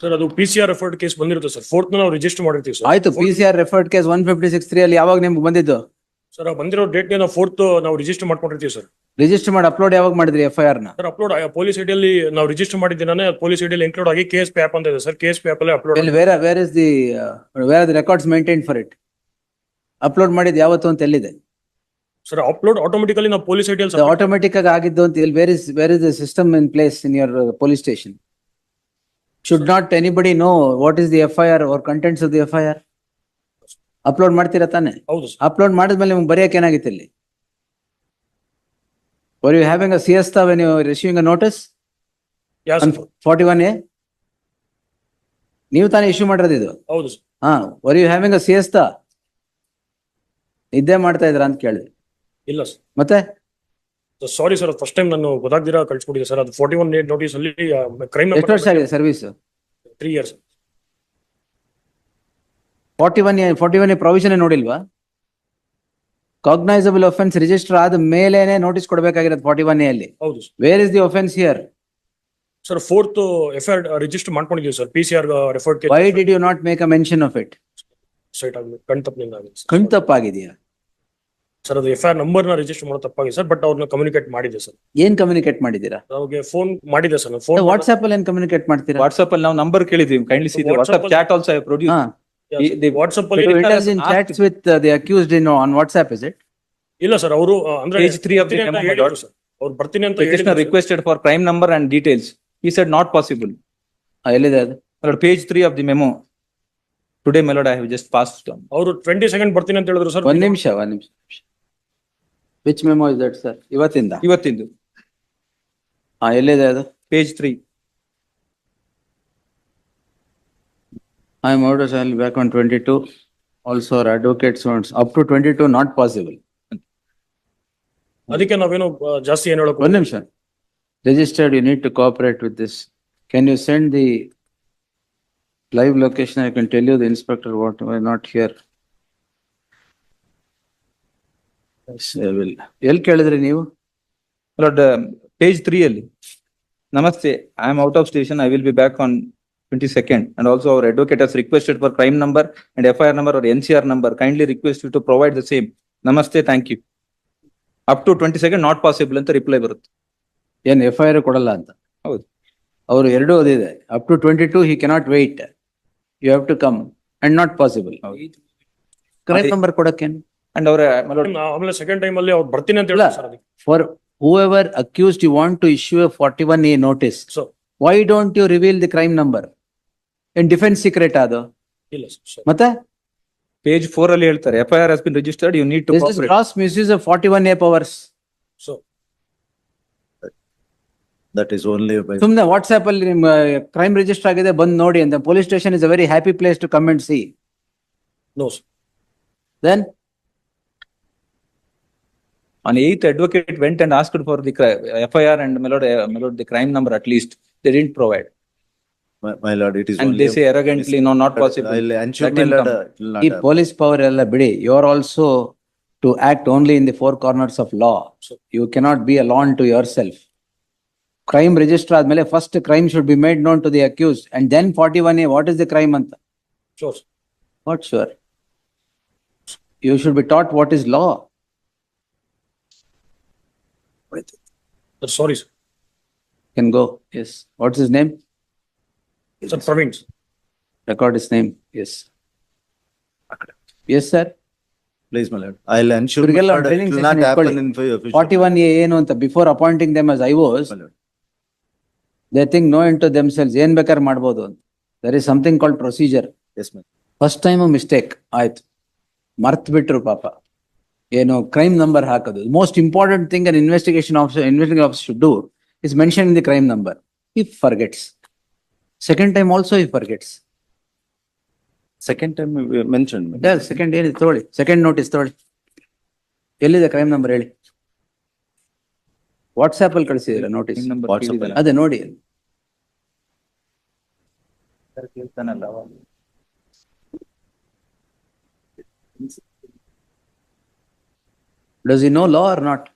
Sir ಅದು P C R effort case ಬಂದಿರುತ್ತೆ sir fourth ನಾವು ರಿಜಿಸ್ಟರ್ ಮಾಡಿರ್ತೀವಿ ಸರ್ ಆಯ್ತು P C R referred case one fifty six three ಅಲ್ಲಿ ಯಾವಾಗ ನಿಮ್ಗೆ ಬಂದಿದ್ದು? ಸರ್ ಆ ಬಂದಿರೋ ಡೇಟ್ ನಾವು ಫೋರ್ತ್ ನಾವು ರಿಜಿಸ್ಟರ್ ಮಾಡ್ಕೊಂಡಿರ್ತೀವಿ ಸರ್ ರಿಜಿಸ್ಟರ್ ಮಾಡಿ ಅಪ್ಲೋಡ್ ಯಾವಾಗ ಮಾಡಿದ್ರಿ ಎಫ್ ಐ ಆರ್ನ? ಸರ್ ಅಪ್ಲೋಡ್ ಪೊಲೀಸ್ ಐಡಿಯಲ್ಲಿ ನಾವು ರಿಜಿಸ್ಟರ್ ಮಾಡಿದ್ದೀನೇ ಪೊಲೀಸ್ ಐಡಿಯಲ್ಲಿ ಇನ್ಕ್ಲೂಡ್ ಆಗಿ ಕೆ ಎಸ್ ಪಿ ಆಪ್ ಅಂತ ಇದೆ ಸರ್ ಕೇಸ್ ಆಪ್ ಅಲ್ಲೇ upload where where is the where the records maintain for it upload ಮಾಡಿದ್ ಯಾವತ್ತು ಅಂತ ಎಲ್ಲಿದೆ? ಸರ್ ಅಪ್ಲೋಡ್ ಆಟೋಮೆಟಿಕಲಿ ನಾವು ಪೊಲೀಸ್ ಐಡಿಯಲ್ಲಿ ಆಟೋಮೆಟಿಕ್ ಆಗಿ ಆಗಿದ್ದು ಅಂತ ಇಲ್ಲಿ where is where is the system in place in your police station should not anybody no what is the F I R our contents of the F I R upload ಮಾಡ್ತೀರಾ ತಾನೆ? ಹೌದು sir upload ಮಾಡಿದ್ಮೇಲೆ ನಿಮ್ಗೆ ಬರೆಯಕ್ಕೆ ಏನಾಗಿತ್ತು ಇಲ್ಲಿ? Var you having a ಸಿಎಸ್ತಾ when you receiving a notice forty one A ನೀವು ತಾನೇ ಇಶ್ಯೂ ಮಾಡಿರೋದು ಇದು? ಹೌದು ಸರ್ ಹಾ ವರ್ ಯು ಹ್ಯಾವಿಂಗ್ ಅ ಸಿಎಸ್ತಾ ನಿದ್ದೆ ಮಾಡ್ತಾ ಇದ್ರ ಅಂತ ಕೇಳಿದ್ರಿ ಇಲ್ಲ ಸರ್ ಮತ್ತೆ? ಸಾರಿ ಸರ್ ಫಸ್ಟ್ ಟೈಮ್ ನಾನು ಗೊತ್ತಾಗ್ದಿರಾ ಕಳ್ಸಿಕೊಟ್ಟಿದ್ದೆ ಸರ್ ಅದು ಫೋರ್ಟಿ ಒನ್ ನೋಟಿಸ್ ಅಲ್ಲಿ ಕ್ರೈಮ್ ಎಷ್ಟು ವರ್ಷ ಆಗಿದೆ service three years forty one forty one provision ನೋಡಿಲ್ವಾ cognisable offence register ಆದ ಮೇಲೇನೆ ನೋಟಿಸ್ ಕೊಡಬೇಕಾಗಿರೋದು ಫಾರ್ಟಿ ಒನ್ ಅಲ್ಲಿ ಹೌದು where is the offence here sir fourth F I register ಮಾಡ್ಕೊಂಡಿದ್ದೀವಿ sir P C R referred why did you not make a mention of it sight ಆಗಿದೆ ಕಣ್ತಪ್ಪಿನಿಂದ ಆಗಿದೆ sir. Sir ಅದು ಎಫ್ ಐ ಆರ್ ನಂಬರ್ನ register ಮಾಡೋ ತಪ್ಪಾಗಿದೆ sir but ಅವ್ರನ್ನ communicate ಮಾಡಿದೆ ಸರ್ ಏನ್ ಕಮ್ಯುನಿಕೇಟ್ ಮಾಡಿದೀರಾ ಅವ್ರಿಗೆ ಫೋನ್ ಮಾಡಿದೆ ಸರ್ ಫೋನ್ ವಾಟ್ಸ್ಆಪ್ ಅಲ್ಲಿ ಏನ್ ಕಮ್ಯುನಿಕೇಟ್ ಮಾಡ್ತೀರಾ ವಾಟ್ಸ್ಆಪ್ ಅಲ್ಲಿ ನಾವು ನಂಬರ್ ಕೇಳಿದ್ವಿ kindly see WhatsApp chat also I produce WhatsApp ಅಲ್ಲಿ it in chats with the accused in on WhatsApp is it? ಇಲ್ಲ ಸರ್ ಅವರು ಅಂದ್ರೆ my ಹೇಳಿದ್ರು lord. ಸರ್. ಅವ್ರು ಬರ್ತೀನಿ ಅಂತ for crime number and details. He said not possible. ಆ, ಎಲ್ಲಿದೆ ಅದು? Page three of the memo. Today, my lord, I have just ಅವರು ಟ್ವೆಂಟಿ ಸೆಕೆಂಡ್ ಬರ್ತೀನಿ ಅಂತ ಹೇಳಿದ್ರು ಸರ್ ಒಂದು ನಿಮಿಷ ಒಂದು ನಿಮಿಷ which memo is that sir ಇವತ್ತಿಂದ? ಇವತ್ತಿಂದು. ಹಾ ಎಲ್ಲಿದೆ ಅದು? Page three I am out all back on twenty two also advocates up to twenty two not possible ಅದಕ್ಕೆ ನಾವೇನು ಆ, ಜಾಸ್ತಿ ಏನ್ ಹೇಳಕ್ ಒಂದ್ ನಿಮಿಷ. Registered you need to cooperate with this can you send the live location I can tell you the inspector what I not here ಎಲ್ಲಿ ಕೇಳಿದ್ರಿ ನೀವು? ಪೇಜ್ ತ್ರೀ ಅಲ್ಲಿ. ನಮಸ್ತೆ I am out of station I will be back on twenty second and also our advocate has requested for crime number and F I R number our N C R number kindly request to provide the same ನಮಸ್ತೆ thank you up to twenty second not possible ಅಂತ reply ಬರುತ್ತೆ. ಏನ್ F I R ಕೊಡಲ್ಲ ಅಂತ? ಹೌದು. ಅವರು ಎರಡು ಅದಿದೆ. Up to twenty two he cannot wait you have to come and not possible crime number ಕೊಡಕ್ಕೆ And ಅವರ ಆಮೇಲೆ ಸೆಕೆಂಡ್ ಟೈಮ್ ಅಲ್ಲಿ ಅವ್ರು ಬರ್ತೀನಿ ಅಂತ. ಹೇಳಿದ್ರು ಸರ್ ಅದಕ್ಕೆ. For whoever accused you want to issue a forty one A notice so why don't you reveal the crime number ಏನ್ ಡಿಫೆನ್ಸ್ ಸೀಕ್ರೆಟ್ ಅದು. ಇಲ್ಲ ಸರ್ ಮತ್ತೆ? ಪೇಜ್ ಫೋರ್ ಅಲ್ಲಿ ಹೇಳ್ತಾರೆ F I R has been registered you is cooperate. Cross misuse of forty one A powers so That is only by. ಸುಮ್ನೆ WhatsApp ಅಲ್ಲಿ ನಿಮ್ಮ crime register ಆಗಿದೆ ಬಂದ್ ನೋಡಿ ಅಂತ. Police station is a very happy place to come and see no sir then On eighth, advocate went and asked for the cri- FIR and my lord, uh, my lord, the crime number at least. They didn't provide. My, my lord, it is And only. they a- say arrogantly, no, not possible. I'll ensure Let my him lord, come. uh, it will not ಈ happen. Police power ಎಲ್ಲ ಬಿಡಿ you are also to act only in the four corners of law you cannot be a law to yourself crime register ಆದ್ಮೇಲೆ first crime should be made known to the accused and then forty one A what is the crime ಅಂತ sure what sure you should be taught what is law Sir sorry sir can go yes what's is name sir Praveen record is name yes yes sir Please, my lord. I'll ensure. my ಇವ್ರಿಗೆಲ್ಲ lord, it training will not session happen ಇಟ್ಕೊಳ್ಳಿ. in fi- official. Forty one A ಏನು ಅಂತ before appointing them as I was My lord. They think no in to themselves ಏನ್ ಬೇಕಾದ್ರೆ ಮಾಡ್ಬೋದು ಅಂತ there is something called procedure Yes, ma'am. First time mistake ಆಯ್ತು ಮರ್ತ್ ಬಿಟ್ರು ಪಾಪ ಏನು ಕ್ರೈಮ್ ನಂಬರ್ ಹಾಕೋದು. Most important thing an investigation officer investigation officer should do is mention in the crime number if forgets second time also if forgets second time mention. Second ಏನಿದೆ ತಗೊಳ್ಳಿ. Second notice ತಗೊಳ್ಳಿ. ಎಲ್ಲಿದೆ crime number ಹೇಳಿ. WhatsApp ಅಲ್ಲಿ ಕಳಿಸಿದಿರ notice ಅದೇ ನೋಡಿ. Sir ಕೇಳ್ತಾನಲ್ಲ Does he know law or not?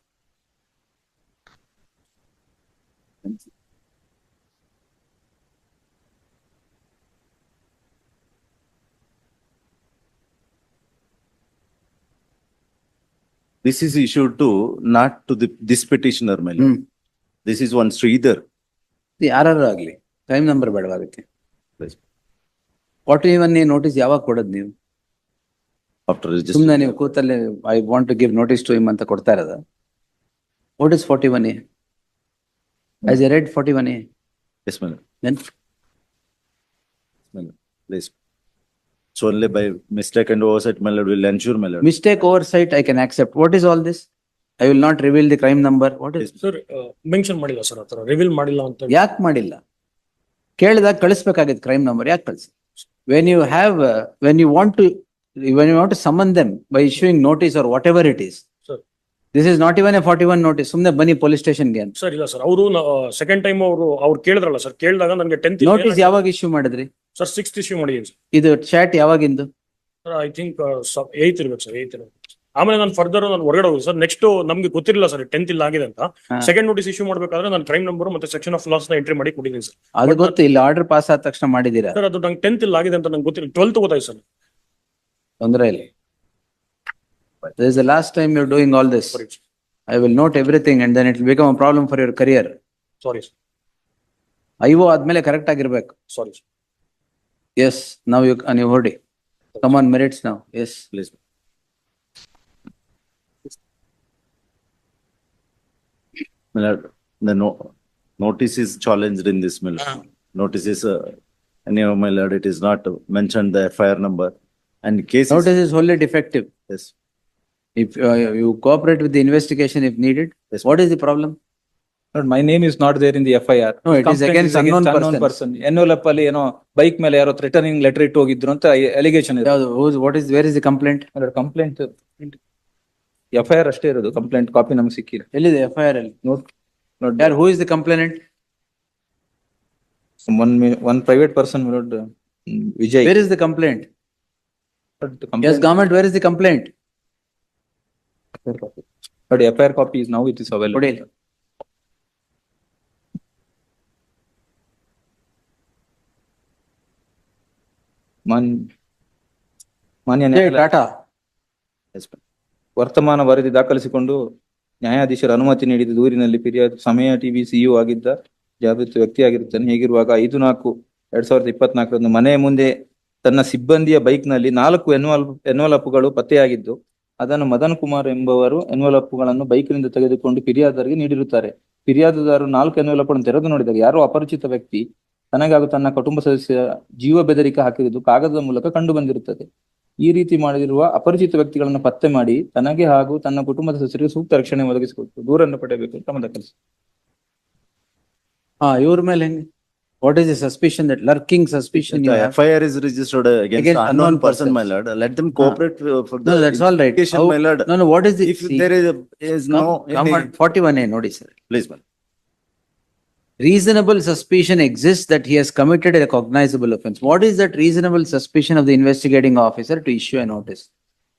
This is issued to not to the, this petitioner, my hmm. This is one Sridhar. the ಆಗ್ಲಿ agli time number ಅದಕ್ಕೆ forty one A notice ಯಾವಾಗ ಕೊಡೋದು ನೀವು After ಸುಮ್ಮನೆ ನೀವು ಕೂತಲ್ಲಿ I want to give notice to him ಅಂತ ಕೊಡ್ತಾ ಇರೋದು. What is forty one A is a red forty one A Yes, my lord. Then My lord. Please. So only by mistake and oversight, my lord, will ensure, my mistake oversight I can accept what is all this I will not reveal the crime number what is sir mention ಮಾಡಿಲ್ಲ sir ಆತರ reveal ಮಾಡಿಲ್ಲ ಅಂತ ಯಾಕೆ ಮಾಡಿಲ್ಲ? ಕೇಳಿದಾಗ ಕಳಿಸ್ಬೇಕಾಗಿತ್ತು crime number ಯಾಕೆ ಕಳಿಸಿ? When you have when you want to when you want to summon them by issuing notice or whatever it is Sir. Is not even a forty one notice ಸುಮ್ನೆ ಬನ್ನಿ police ಸ್ಟೇಷನ್ಗೆ ಅಂತ. Sir ಇಲ್ಲ sir ಅವರು second time ಅವರು ಅವ್ರು ಕೇಳಿದ್ರಲ್ಲ sir ಕೇಳಿದಾಗ ನನಗೆ ಟೆಂತ್ ನೋಟಿಸ್ ಯಾವಾಗ ಇಶ್ಯೂ ಮಾಡಿದ್ರಿ? ಸರ್ ಸಿಕ್ಸ್ತ್ ಇಶ್ಯೂ ಮಾಡಿದ್ದೀನಿ ಸರ್ ಇದು ಚಾಟ್ ಯಾವಾಗಿಂದು? ಸರ್ ಐ ಥಿಂಕ್ ಏಯ್ತ್ ಇರ್ಬೇಕು ಸರ್ ಏಯ್ತ್ ಇರ್ಬೇಕು. ಆಮೇಲೆ ನಾನು ಫರ್ದರ್ ನಾನು ಹೊರಗಡೆ ಹೋಗಿ ಸರ್ ನೆಕ್ಸ್ಟ್ ನಮ್ಗೆ ಗೊತ್ತಿರಲಿಲ್ಲ ಸರ್ ಟೆಂತ್ ಇಲ್ಲ ಆಗಿದೆ ಅಂತ. ಹಾ. ಸೆಕೆಂಡ್ ನೋಟಿಸ್ ಇಶ್ಯೂ ಮಾಡ್ಬೇಕಾದ್ರೆ ನಾನು ಕ್ರೈಮ್ ನಂಬರ್ ಮತ್ತೆ ಸೆಕ್ಷನ್ ಆಫ್ ಲಾಸ್ನ ಎಂಟ್ರಿ ಮಾಡಿ ಕೊಟ್ಟಿದ್ದೀನಿ ಸರ್ ಅದು ಗೊತ್ತು ಇಲ್ಲಿ ಆರ್ಡರ್ ಪಾಸ್ ಆದ ತಕ್ಷಣ ಮಾಡಿದೀರಾ ಸರ್ ಅದು ನಂಗೆ ಟೆಂತ್ ಇಲ್ಲ ಆಗಿದೆ ಅಂತ ನಂಗೆ ಗೊತ್ತಿಲ್ಲ. ಟ್ವೆಲ್ತ್ ಗೊತ್ತಾಯ್ತು ಸರ್ ತೊಂದರೆ ಇಲ್ಲ this is the last time you doing all this sorry I will note everything and then it will become a problem for your career sorry Ivo ಆದ್ಮೇಲೆ ಕರೆಕ್ಟ್ ಆಗಿರ್ಬೇಕು ಸಾರಿ ಎಸ್ ನಾವು ಯು ನೀವು ಹೊರಡಿ ಕಮಾನ್ merits ನಾವು yes Please. My lord, the no, notice is challenged in this, my lord. Notice is, uh, anyhow, my lord, it is not mentioned the FIR number. And case is, Notice is wholly defective. yes, If uh, you cooperate with the investigation if needed, Yes, what is the problem? But my name is not there in the FIR. No, it is Complaint against unknown unknown person. Envelope ಅಲ್ಲಿ ಏನೋ bike ಮೇಲೆ ಯಾರೋ threatening letter ಇಟ್ಟು ಹೋಗಿದ್ರು ಅಂತ allegation ಇದೆ ಯಾವ್ದು who's- what is, where is the complaint? Complaint complaint. FIR ಇರೋದು ಕಂಪ್ಲೇಂಟ್ complaint copy ಸಿಕ್ಕಿಲ್ಲ ಎಲ್ಲಿದೆ ಎಫ್ ಐ ಆರ್ ಅಲ್ಲಿ? ನೋಟ್ ನೋಟ್ ಯಾರು who is the complainant? One one private person Vijay. Where is the complaint? Yes, government, where is the complaint? But FIR copy is now it is available. ಕೊಡಿ. ಮಾನ್ ಮಾನ್ಯ Hey, ನ್ಯಾಯಾಲಯ Tata, yes, ma'am. ವರ್ತಮಾನ ವರದಿ ದಾಖಲಿಸಿಕೊಂಡು ನ್ಯಾಯಾಧೀಶರ ಅನುಮತಿ ನೀಡಿದ ದೂರಿನಲ್ಲಿ ಫಿರ್ಯಾದು ಸಮಯ ಟಿವಿ ಸಿಇಒ ಆಗಿದ್ದ ಜಾಗೃತ ವ್ಯಕ್ತಿಯಾಗಿರುತ್ತಾನೆ ಹೇಗಿರುವಾಗ ಐದು ನಾಲ್ಕು ಎರಡ್ ಸಾವಿರದ ಇಪ್ಪತ್ನಾಲ್ಕರಂದು ಮನೆಯ ಮುಂದೆ ತನ್ನ ಸಿಬ್ಬಂದಿಯ ಬೈಕ್ನಲ್ಲಿ ನಾಲ್ಕು ಎನ್ವಲ್ ಎನ್ವಲಪ್ಗಳು ಪತ್ತೆಯಾಗಿದ್ದು, ಅದನ್ನು ಮದನ್ ಕುಮಾರ್ ಎಂಬುವರು ಎನ್ವಲಪ್ಗಳನ್ನು ಬೈಕ್ನಿಂದ ತೆಗೆದುಕೊಂಡು ಫಿರ್ಯಾದರಿಗೆ ನೀಡಿರುತ್ತಾರೆ ಫಿರ್ಯಾದುದಾರರು ನಾಲ್ಕು ಎನ್ವಲಪ್ಗಳನ್ನು ತೆರೆದು ನೋಡಿದಾಗ ಯಾರೋ ಅಪರಿಚಿತ ವ್ಯಕ್ತಿ ತನಗಾಗೂ ತನ್ನ ಕುಟುಂಬ ಸದಸ್ಯ ಜೀವ ಬೆದರಿಕೆ ಹಾಕಿರುವುದು ಕಾಗದದ ಮೂಲಕ ಕಂಡು ಬಂದಿರುತ್ತದೆ ಈ ರೀತಿ ಮಾಡಿರುವ ಅಪರಿಚಿತ ವ್ಯಕ್ತಿಗಳನ್ನು ಪತ್ತೆ ಮಾಡಿ ತನಗೆ ಹಾಗೂ ತನ್ನ ಕುಟುಂಬದ ಸದಸ್ಯರಿಗೆ ಸೂಕ್ತ ರಕ್ಷಣೆ ಒದಗಿಸಿಕೊಟ್ಟು ದೂರನ್ನು ಪಡೆಯಬೇಕು ಕ್ರಮ ಕೆಲಸ ಹಾ ಇವ್ರ ಮೇಲೆ ಹೆಂಗೆ? What is the suspicion that lurking suspicion you The have? FIR is registered against Against unknown unknown person, my lord. Let them cooperate uh, for the. No, that's all right. investigation, How- My lord, No, no, what is the? if see, there is, is no, come any- on, Forty-one A, ನೋಡಿ sir. please, my lord. reasonable suspicion exists that he has committed a cognizable offense. What is that reasonable suspicion of the investigating officer to issue a notice?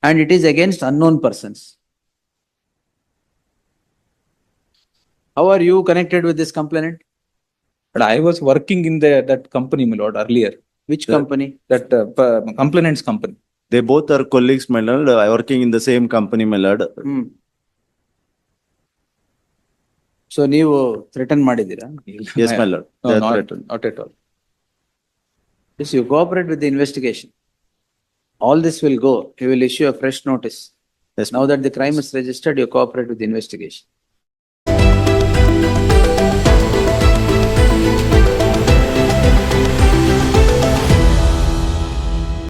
And it is against unknown persons. How are you connected with this complainant? But I was working in the, that company, my lord, earlier, Which The- company? that uh, p- complainants company. They both are colleagues, my lord, uh, working in the same company, my lord. Hmm. So ನೀವು threaten ಮಾಡಿದ್ದೀರಾ? Yes, my lord. No, They are not, threatened. not at all. Yes, you cooperate with the investigation. All this will go. He will issue a fresh notice. Yes, Now that the crime is registered, you cooperate with the investigation.